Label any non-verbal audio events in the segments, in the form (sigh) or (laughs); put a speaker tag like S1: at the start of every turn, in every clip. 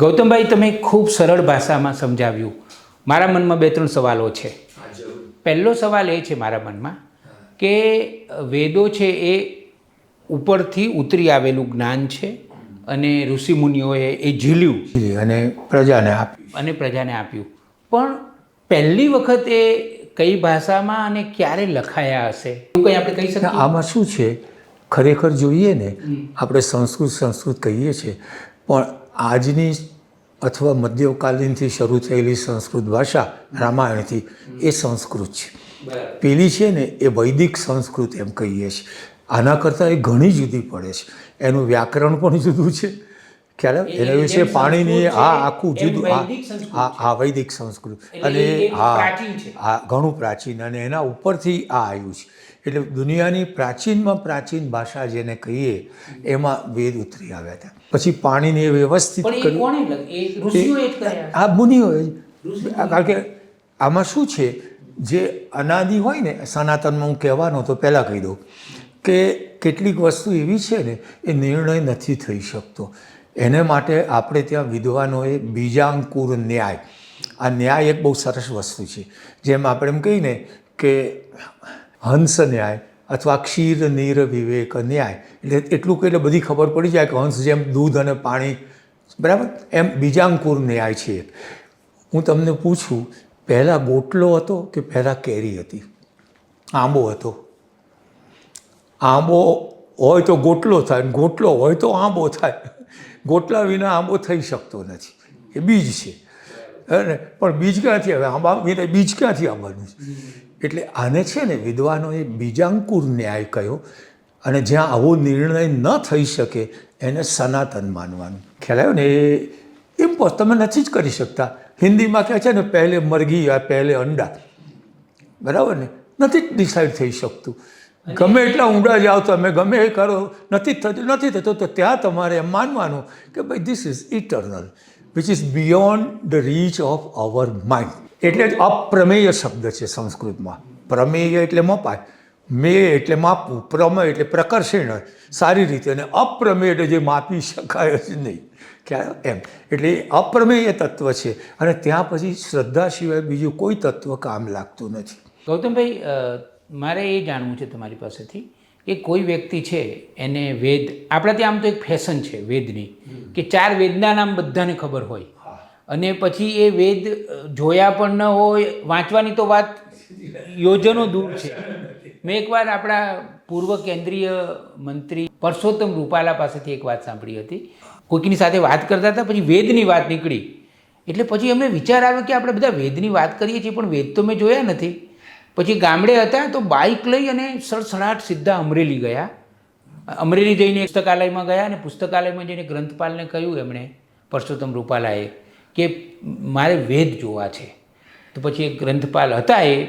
S1: ગૌતમભાઈ તમે ખૂબ સરળ ભાષામાં સમજાવ્યું. મારા મનમાં બે ત્રણ સવાલો છે. પહેલો સવાલ એ છે મારા મનમાં કે વેદો છે એ ઉપરથી ઉતરી આવેલું જ્ઞાન છે અને ઋષિમુનિઓએ એ ઝીલ્યું.
S2: અને પ્રજાને આપ્યું
S1: અને પ્રજાને આપ્યું. પણ પહેલી વખત એ કઈ ભાષામાં અને ક્યારે લખાયા હશે? એવું કંઈ આપણે કહી શકીએ?
S2: આમાં શું છે? ખરેખર જોઈએ ને આપણે સંસ્કૃત સંસ્કૃત કહીએ છીએ. પણ આજની અથવા મધ્યકાલીનથી શરૂ થયેલી સંસ્કૃત ભાષા રામાયણથી એ સંસ્કૃત છે. પેલી છે ને એ વૈદિક સંસ્કૃત એમ કહીએ છીએ. આના કરતાં એ ઘણી જુદી પડે છે. એનું વ્યાકરણ પણ જુદું છે. ખ્યાલ એના વિશે પાણીની આ આખું જુદું આ આ વૈદિક સંસ્કૃત. અને હા હા ઘણું પ્રાચીન અને એના ઉપરથી આ આવ્યું છે. એટલે દુનિયાની પ્રાચીનમાં પ્રાચીન ભાષા જેને કહીએ એમાં વેદ ઉતરી આવ્યા હતા. પછી પાણીને વ્યવસ્થિત કર્યું આ મુનિઓએ કારણ કે આમાં શું છે? જે અનાદિ હોય ને સનાતનમાં હું કહેવાનો તો પહેલાં કહી દઉં કે કેટલીક વસ્તુ એવી છે ને એ નિર્ણય નથી થઈ શકતો. એને માટે આપણે ત્યાં વિદ્વાનોએ બીજાંકુર ન્યાય. આ ન્યાય એક બહુ સરસ વસ્તુ છે. જેમ આપણે એમ કહીને કે હંસ ન્યાય અથવા ક્ષીર નીર વિવેક ન્યાય. એટલે એટલું કે એટલે બધી ખબર પડી જાય કે હંસ જેમ દૂધ અને પાણી, બરાબર? એમ બીજાંકુર ન્યાય છે હું તમને પૂછું, પહેલાં ગોટલો હતો કે પહેલાં કેરી હતી? આંબો હતો. આંબો હોય તો ગોટલો થાય ગોટલો હોય તો આંબો થાય. ગોટલા વિના આંબો થઈ શકતો નથી. એ બીજ છે. પણ બીજ ક્યાંથી આવે? આંબા વિના બીજ ક્યાંથી આવવાનું છે? એટલે આને છે ને વિદ્વાનોએ બીજાંકુર ન્યાય કહ્યો અને જ્યાં આવો નિર્ણય ન થઈ શકે એને સનાતન માનવાનું. ખ્યાલ આવ્યો ને? એ ઇમ્પોસ તમે નથી જ કરી શકતા. હિન્દીમાં કહે છે ને, પહેલે મરઘી યા પહેલે અંડા. બરાબર ને? નથી જ ડિસાઈડ થઈ શકતું. ગમે એટલા ઊંડા જાઓ તમે ગમે એ કરો નથી થતું નથી થતું. તો ત્યાં તમારે એમ માનવાનું કે ભાઈ this is eternal which is beyond the reach of our mind એટલે જ અપ્રમેય શબ્દ છે સંસ્કૃતમાં. પ્રમેય એટલે મપાય મેય એટલે માપવું પ્રમેય એટલે પ્રકર્ષણ સારી રીતે. અને અપ્રમેય એટલે જે માપી શકાય જ નહીં. ક્યાં? એમ. એટલે અપ્રમેય તત્વ છે. અને ત્યાં પછી શ્રદ્ધા સિવાય બીજું કોઈ તત્વ કામ લાગતું નથી.
S1: ગૌતમભાઈ મારે એ જાણવું છે તમારી પાસેથી કે કોઈ વ્યક્તિ છે એને વેદ આપણે ત્યાં આમ તો એક ફેશન છે વેદની કે ચાર વેદના નામ બધાને ખબર હોય. અને પછી એ વેદ જોયા પણ ન હોય વાંચવાની તો વાત યોજનો દૂર છે. મેં એકવાર આપણા પૂર્વ કેન્દ્રીય મંત્રી પરસોત્તમ રૂપાલા પાસેથી એક વાત સાંભળી હતી. કોઈકની સાથે વાત કરતા હતા પછી વેદની વાત નીકળી. એટલે પછી એમને વિચાર આવ્યો કે આપણે બધા વેદની વાત કરીએ છીએ પણ વેદ તો મેં જોયા નથી. પછી ગામડે હતા તો બાઇક લઈ અને સડસડાટ સીધા અમરેલી ગયા. અમરેલી જઈને પુસ્તકાલયમાં ગયા અને પુસ્તકાલયમાં જઈને ગ્રંથપાલને કહ્યું એમણે, પરસોત્તમ રૂપાલાએ, કે મારે વેદ જોવા છે. તો પછી એક ગ્રંથપાલ હતા એ,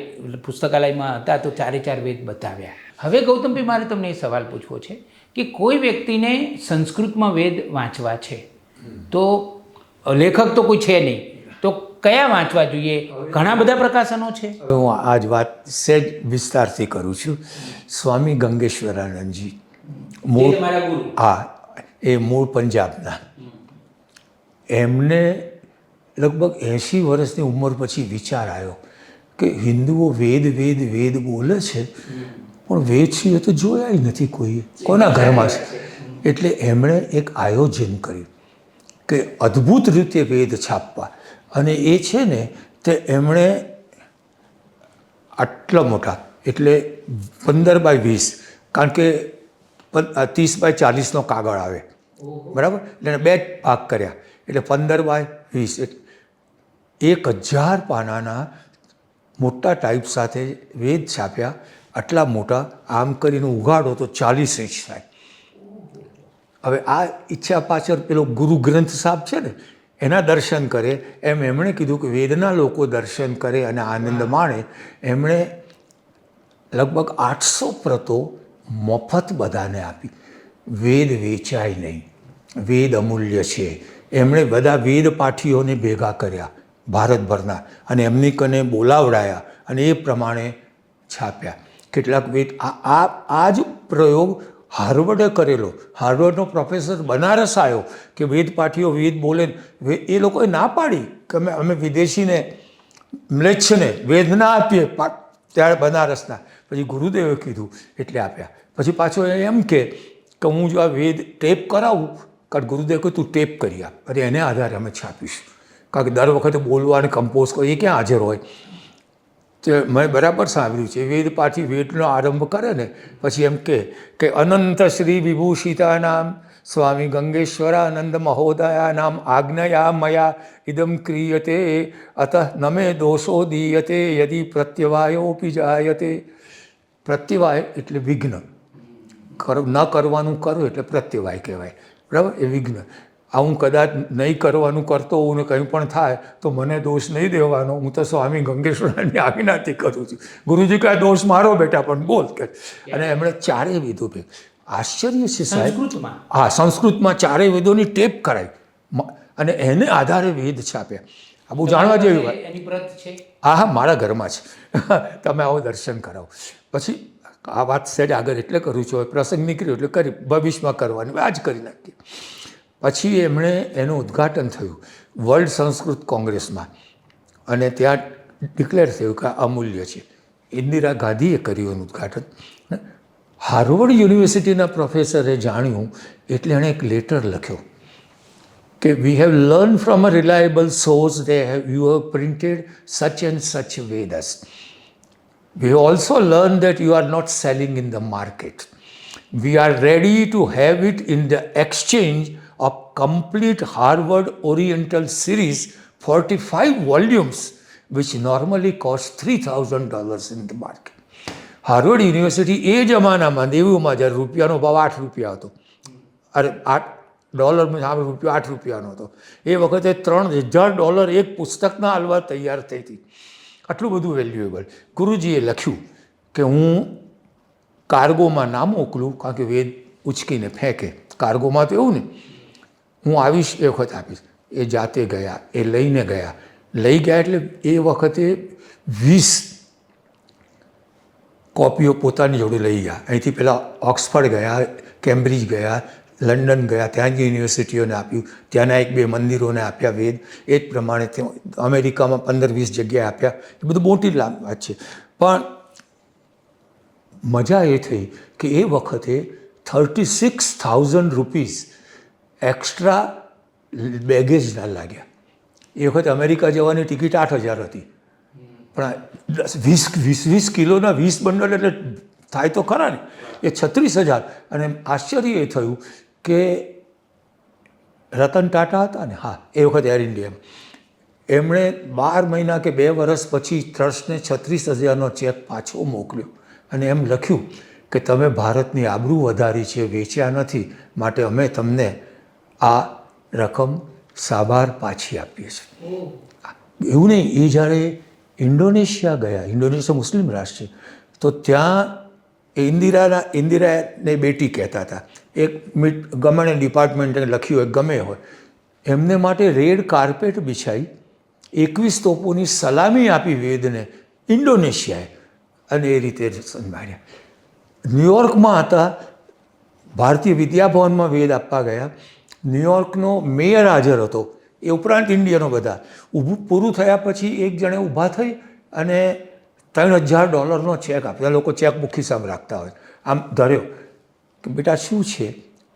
S1: પુસ્તકાલયમાં હતા તો ચારે ચાર વેદ બતાવ્યા. હવે ગૌતમભાઈ, મારે તમને એ સવાલ પૂછવો છે કે કોઈ વ્યક્તિને સંસ્કૃતમાં વેદ વાંચવા છે? તો લેખક તો કોઈ છે નહીં. તો કયા વાંચવા જોઈએ? ઘણા બધા પ્રકાશનો છે.
S2: હું આ જ વાત સહેજ વિસ્તારથી કરું છું. સ્વામી ગંગેશ્વરાનંદજી મૂળ હા એ મૂળ પંજાબના. એમને લગભગ એંશી વર્ષની ઉંમર પછી વિચાર આવ્યો કે હિન્દુઓ વેદ વેદ વેદ બોલે છે પણ વેદ છે તો જોયા નથી કોઈએ. કોના ઘરમાં છે? એટલે એમણે એક આયોજન કર્યું કે અદ્ભુત રીતે વેદ છાપવા. અને એ છે ને તે એમણે આટલા મોટા એટલે પંદર બાય વીસ કારણ કે ત્રીસ બાય ચાલીસનો કાગળ આવે. બરાબર? એટલે બે ભાગ કર્યા. એટલે પંદર બાય વીસ એક હજાર પાનાના મોટા ટાઈપ સાથે વેદ છાપ્યા આટલા મોટા આમ કરીને ઉગાડો તો ચાલીસ ઇંચ થાય. હવે આ ઈચ્છા પાછળ પેલો ગુરુ ગ્રંથ સાહેબ છે ને એના દર્શન કરે એમ એમણે કીધું કે વેદના લોકો દર્શન કરે અને આનંદ માણે. એમણે લગભગ આઠસો પ્રતો મફત બધાને આપી. વેદ વેચાય નહીં. વેદ અમૂલ્ય છે. એમણે બધા વેદ પાઠીઓને ભેગા કર્યા ભારતભરના અને એમની કને બોલાવડાયા અને એ પ્રમાણે છાપ્યા. કેટલાક વેદ આ આ આ જ પ્રયોગ હાર્વર્ડે કરેલો. હાર્વર્ડનો પ્રોફેસર બનારસ આવ્યો કે વેદ પાઠીઓ વેદ બોલે એ લોકોએ ના પાડી કે અમે અમે વિદેશીને મ્લેચ્છને વેદ ના આપીએ ત્યારે બનારસના. પછી ગુરુદેવે કીધું, એટલે આપ્યા. પછી પાછો એમ કે કે હું જો આ વેદ ટેપ કરાવું, કારણ ગુરુદેવ કહ્યું, તું ટેપ કરી આપ. અને એને આધારે અમે છાપીશું. કારણ કે દર વખતે બોલવા અને કમ્પોઝ કરો, એ ક્યાં હાજર હોય? તે મેં બરાબર સાંભળ્યું છે. વેદ પાછી વેદનો આરંભ કરે ને, પછી એમ કે કે અનંત શ્રી વિભૂષિતા નામ સ્વામી ગંગેશ્વરાનંદ મહોદયા નામ આજ્ઞયા મયા ઇદમ ક્રિયતે, અત નમે દોષો દીયતે, યદિ પ્રત્યવાયોપી જાયતે. પ્રત્યવાય એટલે વિઘ્ન. ન કરવાનું કરો એટલે પ્રત્યવાય કહેવાય. બરાબર? એ વિઘ્ન. આ હું કદાચ નહીં કરવાનું કરતો હોઉં ને કંઈ પણ થાય તો મને દોષ નહીં દેવાનો. હું તો સ્વામી ગંગેશ્વરની આજ્ઞાથી કરું છું. ગુરુજી કાંઈ દોષ મારો બેટા પણ બોલ. કે અને એમણે ચારેય વિધો પે આશ્ચર્ય છે સાહેબ. હા સંસ્કૃતમાં ચારેય વેદોની ટેપ કરાઈ. અને એને આધારે વેદ છાપ્યા. આ બહુ જાણવા જેવી વાત. હા હા મારા ઘરમાં છે. (laughs) તમે આવો દર્શન કરાવો. પછી આ વાત સેજ આગળ એટલે કરું છું. પ્રસંગ નીકળ્યો એટલે કરી ભવિષ્યમાં કરવાની. આજ કરી નાખીએ. પછી એમણે એનું ઉદ્ઘાટન થયું વર્લ્ડ સંસ્કૃત કોંગ્રેસમાં. અને ત્યાં ડિક્લેર થયું કે અમૂલ્ય છે. ઇન્દિરા ગાંધીએ કર્યું એનું ઉદ્ઘાટન. હાર્વર્ડ યુનિવર્સિટીના પ્રોફેસરે જાણ્યું, એટલે એણે એક લેટર લખ્યો કે we have learn from a reliable source they have you have printed such and such Vedas we also learn that you are not selling in the market we are ready to have it in the exchange of complete Harvard Oriental series, 45 volumes, which normally cost $3,000 in the market. Harvard university એ જમાનામાં દેવુમાં જ્યારે રૂપિયાનો ભાવ આઠ રૂપિયા હતો. અરે આઠ ડોલરમાં સામે રૂપિયો આઠ રૂપિયાનો હતો. એ વખતે ત્રણ હજાર ડોલર એક પુસ્તકના હાલવા તૈયાર થઈ હતી. આટલું બધું વેલ્યુએબલ ગુરુજીએ લખ્યું કે હું કાર્ગોમાં ના મોકલું કારણ કે વેદ ઉચકીને ફેંકે. કાર્ગોમાં તો એવું ને હું આવીશ એ વખત આપીશ. એ જાતે ગયા, એ લઈને ગયા. લઈ ગયા એટલે એ વખતે વીસ કોપીઓ પોતાની જોડે લઈ ગયા. અહીંથી પહેલાં ઓક્સફર્ડ ગયા, કેમ્બ્રિજ ગયા, લંડન ગયા, ત્યાં જ યુનિવર્સિટીઓને આપ્યું. ત્યાંના એક બે મંદિરોને આપ્યા, વેદ. એ જ પ્રમાણે અમેરિકામાં પંદર વીસ જગ્યાએ આપ્યા. એ બધું મોટી વાત છે. પણ મજા એ થઈ કે એ વખતે thirty six thousand rupees extra બેગેજના લાગ્યા. એ વખતે અમેરિકા જવાની ટિકિટ આઠ હજાર હતી. પણ દસ, વીસ વીસ વીસ કિલોના વીસ બંડલ એટલે થાય તો ખરા ને. એ છત્રીસ હજાર. અને આશ્ચર્ય એ થયું કે રતન ટાટા હતા ને? હા, એ વખત એર ઇન્ડિયા એમણે બાર મહિના કે બે વર્ષ પછી ટ્રસ્ટને છત્રીસ હજારનો ચેક પાછો મોકલ્યો. અને એમ લખ્યું કે તમે ભારતની આબરૂ વધારી છે, વેચ્યા નથી. માટે અમે તમને આ રકમ સાબાર પાછી આપીએ છીએ. એવું નહીં, એ જ્યારે ઇન્ડોનેશિયા ગયા, ઇન્ડોનેશિયા મુસ્લિમ રાષ્ટ્ર છે, તો ત્યાં ઇન્દિરાના, ઇન્દિરાને બેટી કહેતા હતા. એક મિટ, ગમે તે ડિપાર્ટમેન્ટે લખ્યું હોય, ગમે હોય. એમને માટે રેડ કાર્પેટ બિછાઈ, એકવીસ તોપોની સલામી આપી વેદને ઇન્ડોનેશિયાએ, અને એ રીતે સન્માન્યા ન્યુયોર્કમાં હતા, ભારતીય વિદ્યાભવનમાં વેદ આપવા ગયા. ન્યુયોર્કનો મેયર હાજર હતો. એ ઉપરાંત ઇન્ડિયનો બધા. ઊભું પૂરું થયા પછી એક જણે ઊભા થઈ અને ત્રણ હજાર ડોલરનો ચેક આપ્યો. લોકો ચેક મુખી સામે રાખતા હોય. આમ ધર્યો કે બેટા શું છે?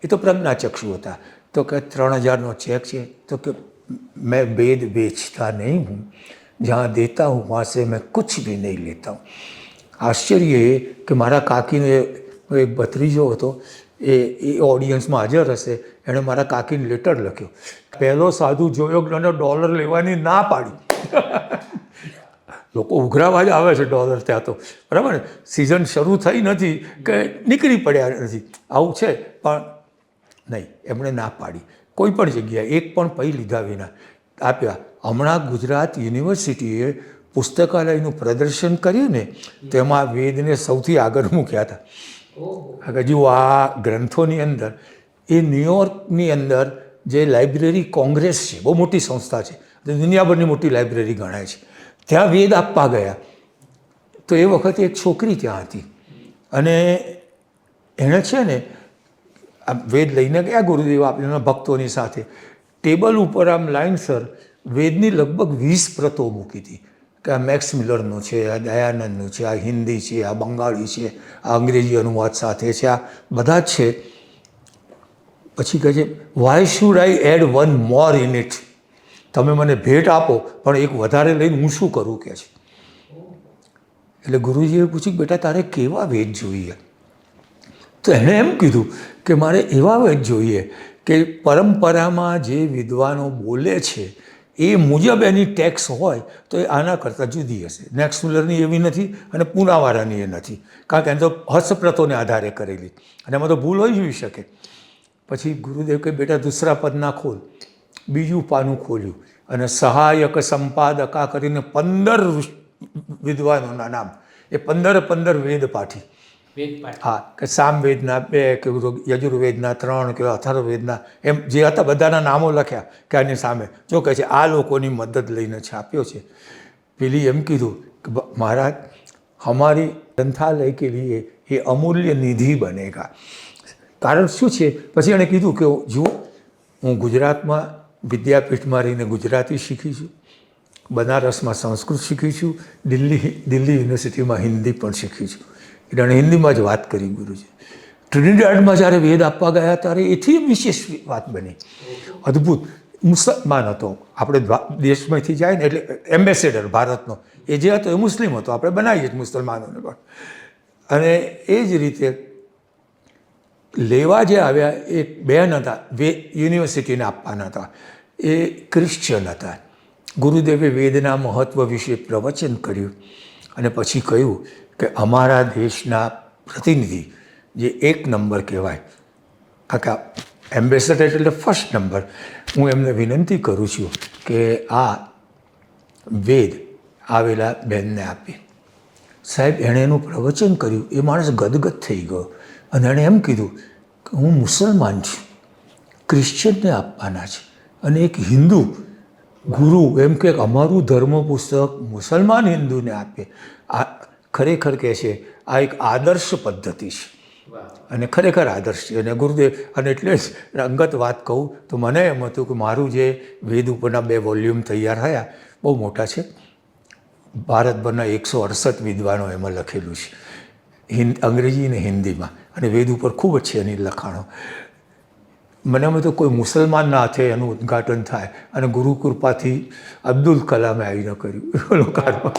S2: એ તો પ્રજ્ઞાચક્ષુ હતા. તો કે ત્રણ હજારનો ચેક છે. તો કે મેં વેદ વેચતા નહીં હું. જ્યાં દેતા હું વહાં મેં કુછ બી નહીં લેતા હું. આશ્ચર્ય એ કે મારા કાકીનો એક ભત્રીજો હતો. એ એ ઓડિયન્સમાં હાજર હશે. એણે મારા કાકીને લેટર લખ્યો. પહેલો સાધુ જોયો અને ડોલર લેવાની ના પાડી. લોકો ઉઘરાવા જ આવે છે ડોલર ત્યાં તો. બરાબર ને? સિઝન શરૂ થઈ નથી કે નીકળી પડ્યા નથી. આવું છે, પણ નહીં, એમણે ના પાડી. કોઈ પણ જગ્યાએ એક પણ પૈ લીધા વિના આપ્યા. હમણાં ગુજરાત યુનિવર્સિટીએ પુસ્તકાલયનું પ્રદર્શન કર્યું ને, તેમાં વેદને સૌથી આગળ મૂક્યા હતા. હજુ આ ગ્રંથોની અંદર, એ ન્યુયોર્કની અંદર જે લાઇબ્રેરી કોંગ્રેસ છે, બહુ મોટી સંસ્થા છે દુનિયાભરની મોટી લાઇબ્રેરી ગણાય છે. ત્યાં વેદ આપવા ગયા. તો એ વખતે એક છોકરી ત્યાં હતી. અને એણે છે ને આ વેદ લઈને ગયા ગુરુદેવ એના ભક્તોની સાથે. ટેબલ ઉપર આમ લાઇનસર વેદની લગભગ વીસ પ્રતો મૂકી હતી. કે આ મેક્સ મિલરનું છે, આ દયાનંદનું છે, આ હિન્દી છે, આ બંગાળી છે, આ અંગ્રેજી અનુવાદ સાથે છે, આ બધા જ છે. પછી કહે છે why should I add one more in it તમે મને ભેટ આપો, પણ એક વધારે લઈને હું શું કરું કે છે. એટલે ગુરુજીએ પૂછ્યું બેટા, તારે કેવા વેદ જોઈએ? તો એણે એમ કીધું કે, મારે એવા વેદ જોઈએ કે પરંપરામાં જે વિદ્વાનો બોલે છે એ મુજબ એની ટેક્સ હોય તો એ આના કરતાં જુદી હશે. નેક્સ્ટ મુલરની એવી નથી અને પૂનાવાળાની એ નથી. કારણ કે એને તો હસ્તપ્રતોને આધારે કરેલી. અને એમાં તો ભૂલ હોઈ જોઈ શકે. પછી ગુરુદેવ કે બેટા, દૂસરા પદના ખોલ. બીજું પાનું ખોલ્યું. અને સહાયક સંપાદકા કરીને પંદર વિદ્વાનોના નામ. એ પંદર પંદર વેદ પાઠ. હા, કે સામવેદના બે, કે યજુર્વેદના ત્રણ, કે અથર્વવેદના, એમ જે હતા બધાના નામો લખ્યા કે આની સામે. જો કહે છે, આ લોકોની મદદ લઈને છાપ્યો છે. પેલી એમ કીધું કે મહારાજ, અમારી ગ્રંથાલય કે લીએ એ અમૂલ્ય નિધિ બનેગા કારણ શું છે? પછી એણે કીધું કે, જુઓ, હું ગુજરાતમાં વિદ્યાપીઠમાં રહીને ગુજરાતી શીખી છું. બનારસમાં સંસ્કૃત શીખી છું. દિલ્હી દિલ્હી યુનિવર્સિટીમાં હિન્દી પણ શીખી છું. એટલે હિન્દીમાં જ વાત કરી ગુરુજી. ટ્રિનિડાડમાં જ્યારે વેદ આપવા ગયા ત્યારે એથી વિશેષ વાત બની. અદ્ભુત. મુસલમાન હતો. આપણે દેશમાંથી જાય ને એટલે એમ્બેસેડર ભારતનો. એ જે હતો એ મુસ્લિમ હતો. આપણે બનાવીએ જ મુસલમાનોને પણ. અને એ જ રીતે લેવા જે આવ્યા એ બેન હતા. વે, યુનિવર્સિટીને આપવાના હતા. એ ક્રિશ્ચિયન હતા. ગુરુદેવે વેદના મહત્ત્વ વિશે પ્રવચન કર્યું. અને પછી કહ્યું કે અમારા દેશના પ્રતિનિધિ જે એક નંબર કહેવાય, આખા એમ્બેસેડર એટલે ફર્સ્ટ નંબર હું એમને વિનંતી કરું છું કે આ વેદ આવેલા બેનને આપી. સાહેબ, એણે એનું પ્રવચન કર્યું, એ માણસ ગદગદ થઈ ગયો. અને એણે એમ કીધું કે હું મુસલમાન છું, ક્રિશ્ચિયનને આપવાના છે. અને એક હિન્દુ ગુરુ એમ કે અમારું ધર્મ પુસ્તક મુસલમાન હિન્દુને આપે. આ ખરેખર કહે છે, આ એક આદર્શ પદ્ધતિ છે. અને ખરેખર આદર્શ છે. અને ગુરુદેવ, અને એટલે જ અંગત વાત કહું તો મને એમ હતું કે મારું જે વેદ ઉપરના બે વોલ્યુમ તૈયાર થયા, બહુ મોટા છે. ભારતભરના એકસો અડસઠ વિદ્વાનો એમાં લખેલું છે. હિન્દ અંગ્રેજી અને હિન્દીમાં. અને વેદ ઉપર ખૂબ જ છે એની લખાણો. મને એમ હતું કોઈ મુસલમાનના હાથે એનું ઉદ્ઘાટન થાય. અને ગુરુ કૃપાથી અબ્દુલ કલામે આવીને કર્યું. (laughs) લોકાર્પણ